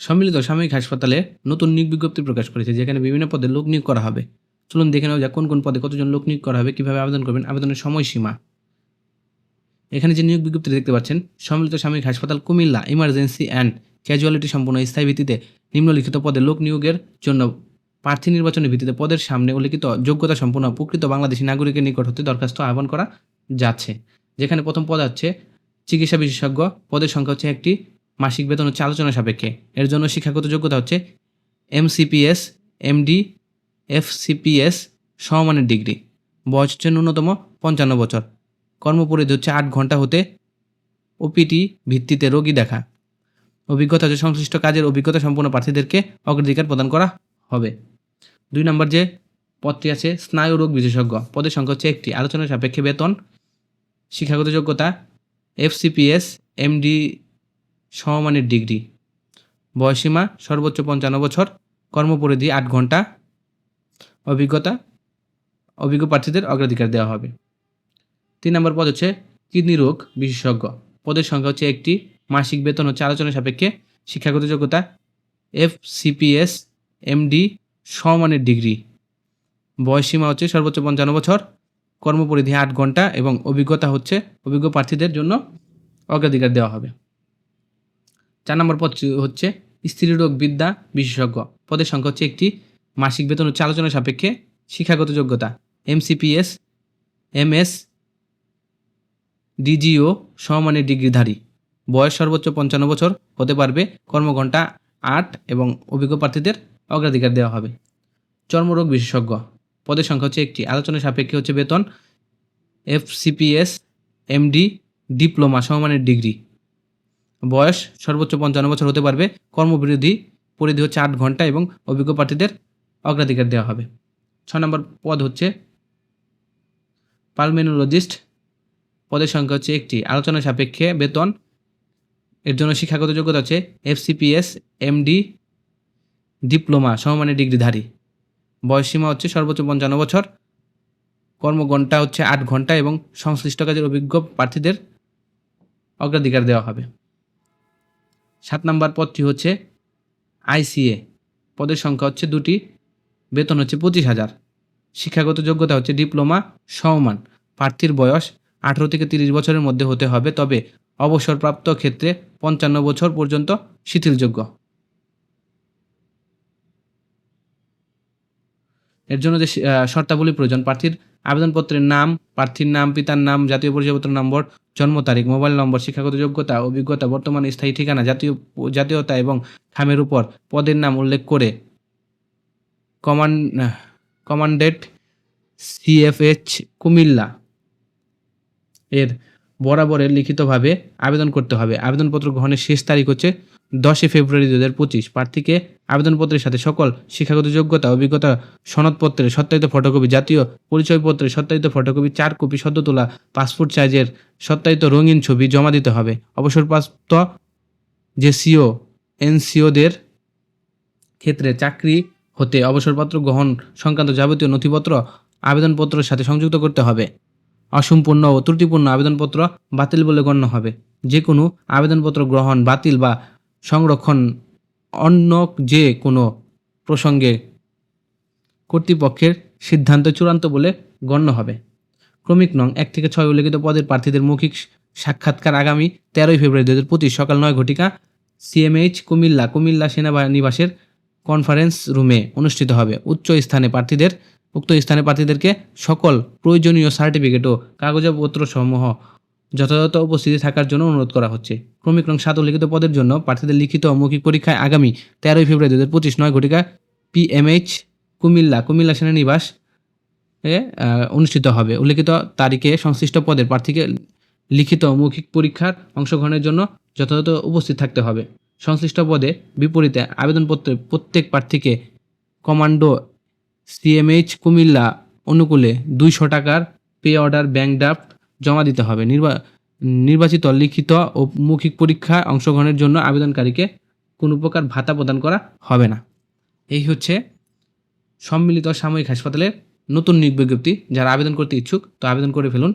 সম্মিলিত সাময়িক হাসপাতালে নতুন নিয়োগ বিজ্ঞপ্তি প্রকাশ করেছে, যেখানে বিভিন্ন পদে লোক নিয়োগ করা হবে। চলুন দেখে নেওয়া যাক কোন কোন পদে কতজন লোক নিয়োগ করা হবে, কীভাবে আবেদন করবেন, আবেদনের সময়সীমা। এখানে যে নিয়োগ বিজ্ঞপ্তি দেখতে পাচ্ছেন, সম্মিলিত সাময়িক হাসপাতাল কুমিল্লা ইমার্জেন্সি অ্যান্ড ক্যাজুয়ালিটি সম্পন্ন স্থায়ী ভিত্তিতে নিম্নলিখিত পদে লোক নিয়োগের জন্য প্রার্থী নির্বাচনের ভিত্তিতে পদের সামনে উল্লিখিত যোগ্যতা সম্পন্ন প্রকৃত বাংলাদেশী নাগরিকের নিকট হতে দরখাস্ত আহ্বান করা যাচ্ছে। যেখানে প্রথম পদ হচ্ছে চিকিৎসা বিশেষজ্ঞ, পদের সংখ্যা হচ্ছে একটি। মাসিক বেতন হচ্ছে আলোচনা সাপেক্ষে। এর জন্য শিক্ষাগত যোগ্যতা হচ্ছে এমসিপিএস, এমডি, এফসিপিএস, সমমানের ডিগ্রি। বয়স হচ্ছে ন্যূনতম পঞ্চান্ন বছর। কর্মপরিধি হচ্ছে আট ঘণ্টা হতে ওপিটি ভিত্তিতে রোগী দেখা। অভিজ্ঞতা হচ্ছে সংশ্লিষ্ট কাজের অভিজ্ঞতা সম্পন্ন প্রার্থীদেরকে অগ্রাধিকার প্রদান করা হবে। দুই নম্বর যে পদটি আছে, স্নায়ু রোগ বিশেষজ্ঞ। পদের সংখ্যা হচ্ছে একটি। আলোচনার সাপেক্ষে বেতন, শিক্ষাগত যোগ্যতা, এফসিপিএস, এমডি সমমানের ডিগ্রি। বয়সীমা সর্বোচ্চ পঞ্চান্ন বছর। কর্মপরিধি আট ঘণ্টা অভিজ্ঞতা, অভিজ্ঞ প্রার্থীদের অগ্রাধিকার দেওয়া হবে। তিন নম্বর পদ হচ্ছে কিডনি রোগ বিশেষজ্ঞ। পদের সংখ্যা হচ্ছে একটি। মাসিক বেতন হচ্ছে আলোচনা সাপেক্ষে শিক্ষাগত যোগ্যতা এফ সিপিএস এমডি, সমমানের ডিগ্রি। বয়সীমা হচ্ছে সর্বোচ্চ পঞ্চান্ন বছর। কর্মপরিধি আট ঘণ্টা এবং অভিজ্ঞতা হচ্ছে অভিজ্ঞ প্রার্থীদের জন্য অগ্রাধিকার দেওয়া হবে। চার নম্বর পদ হচ্ছে স্ত্রীরোগ বিদ্যা বিশেষজ্ঞ। পদের সংখ্যা হচ্ছে একটি। মাসিক বেতন হচ্ছে আলোচনা সাপেক্ষে শিক্ষাগত যোগ্যতা। এমসিপিএস এমএস ডিজিও সমমানের ডিগ্রিধারী। বয়স সর্বোচ্চ পঞ্চান্ন বছর হতে পারবে। কর্মঘণ্টা আট এবং অভিজ্ঞ প্রার্থীদের অগ্রাধিকার দেওয়া হবে। চর্মরোগ বিশেষজ্ঞ। পদের সংখ্যা হচ্ছে একটি। আলোচনা সাপেক্ষে হচ্ছে বেতন। এফসিপিএস এমডি ডিপ্লোমা সমমানের ডিগ্রি। বয়স সর্বোচ্চ পঞ্চান্ন বছর হতে পারবে। কর্মবিরোধী পরিধি হচ্ছে আট ঘণ্টা এবং অভিজ্ঞ প্রার্থীদের অগ্রাধিকার দেওয়া হবে। ছ নম্বর পদ হচ্ছে পালমেনোলজিস্ট। পদের সংখ্যা হচ্ছে একটি। আলোচনা সাপেক্ষে বেতন। এর জন্য শিক্ষাগত যোগ্যতা হচ্ছে এফসিপিএস, এমডি, ডিপ্লোমা, সমমানের ডিগ্রিধারী। বয়সসীমা হচ্ছে সর্বোচ্চ পঞ্চান্ন বছর। কর্মঘণ্টা হচ্ছে আট ঘণ্টা এবং সংশ্লিষ্ট কাজের অভিজ্ঞ প্রার্থীদের অগ্রাধিকার দেওয়া হবে। সাত নম্বর পদটি হচ্ছে আইসিএ। পদের সংখ্যা হচ্ছে দুটি, বেতন হচ্ছে পঁচিশ হাজার। শিক্ষাগত যোগ্যতা হচ্ছে ডিপ্লোমা সমমান প্রার্থীর বয়স আঠেরো থেকে তিরিশ বছরের মধ্যে হতে হবে, তবে অবসরপ্রাপ্ত ক্ষেত্রে পঞ্চান্ন বছর পর্যন্ত শিথিলযোগ্য। এর জন্য যে শর্তাবলী প্রয়োজন, প্রার্থীর আবেদনপত্রের নাম, প্রার্থীর নাম, পিতার নাম, জাতীয় পরিচয়পত্র নম্বর জন্ম তারিখ, মোবাইল নম্বর, শিক্ষাগত যোগ্যতা, অভিজ্ঞতা, বর্তমান স্থায়ী ঠিকানা, জাতীয় জাতীয়তা এবং খামের উপর পদের নাম উল্লেখ করে কমান কমান্ডেট সিএফএচ কুমিল্লা এর বরাবরের লিখিতভাবে আবেদন করতে হবে। আবেদনপত্র গ্রহণের শেষ তারিখ হচ্ছে দশই ফেব্রুয়ারি দু হাজার পঁচিশ প্রার্থীকে আবেদনপত্রের সাথে সকল শিক্ষাগত যোগ্যতা, অভিজ্ঞতা, সনদপত্রের সত্যায়িত ফটোকপি, জাতীয় পরিচয়পত্রের সত্যায়িত ফটোকপি, চার কপি সদ্য তোলা পাসপোর্ট সাইজের সত্যায়িত রঙিন ছবি জমা দিতে হবে। অবসরপ্রাপ্ত যে সিও, এনসিওদের ক্ষেত্রে চাকরি হতে অবসরপত্র গ্রহণ সংক্রান্ত যাবতীয় নথিপত্র আবেদনপত্রের সাথে সংযুক্ত করতে হবে। অসম্পূর্ণ ও ত্রুটিপূর্ণ আবেদনপত্র বাতিল বলে গণ্য হবে। যে কোনো আবেদনপত্র গ্রহণ বাতিল বা সংরক্ষণ অন্য যে কোনো প্রসঙ্গে কর্তৃপক্ষের সিদ্ধান্ত চূড়ান্ত বলে গণ্য হবে। ক্রমিক নং, এক থেকে ছয় উল্লেখিত পদের প্রার্থীদের মৌখিক সাক্ষাৎকার আগামী তেরোই ফেব্রুয়ারি দু হাজার পঁচিশ সকাল নয় ঘটিকা সিএমএইচ কুমিল্লা কুমিল্লা সেনানিবাসের কনফারেন্স রুমে অনুষ্ঠিত হবে। উচ্চ স্থানে প্রার্থীদের, উক্ত স্থানে প্রার্থীদেরকে সকল প্রয়োজনীয় সার্টিফিকেট ও কাগজপত্র সমূহ যথাযথ উপস্থিতি থাকার জন্য অনুরোধ করা হচ্ছে। ক্রমিক নং সাত উল্লিখিত পদের জন্য প্রার্থীদের লিখিত মৌখিক পরীক্ষায় আগামী তেরোই ফেব্রুয়ারি দু হাজার পঁচিশ নয় ঘটিকা পিএমএইচ কুমিল্লা কুমিল্লা সেনানিবাস, এ অনুষ্ঠিত হবে। উল্লিখিত তারিখে সংশ্লিষ্ট পদের প্রার্থীকে লিখিত মৌখিক পরীক্ষার অংশগ্রহণের জন্য যথাযথ উপস্থিত থাকতে হবে। সংশ্লিষ্ট পদে বিপরীতে আবেদনপত্রে প্রত্যেক প্রার্থীকে কমান্ডো সিএমএইচ কুমিল্লা অনুকূলে দুইশো টাকার পে অর্ডার ব্যাংক ড্রাফট জমা দিতে হবে। নির্বা নির্বাচিত, লিখিত ও মৌখিক পরীক্ষায় অংশগ্রহণের জন্য আবেদনকারীকে কোনো প্রকার ভাতা প্রদান করা হবে না। এই হচ্ছে সম্মিলিত সাময়িক হাসপাতালের নতুন নিয়োগ বিজ্ঞপ্তি। যারা আবেদন করতে ইচ্ছুক, তো আবেদন করে ফেলুন।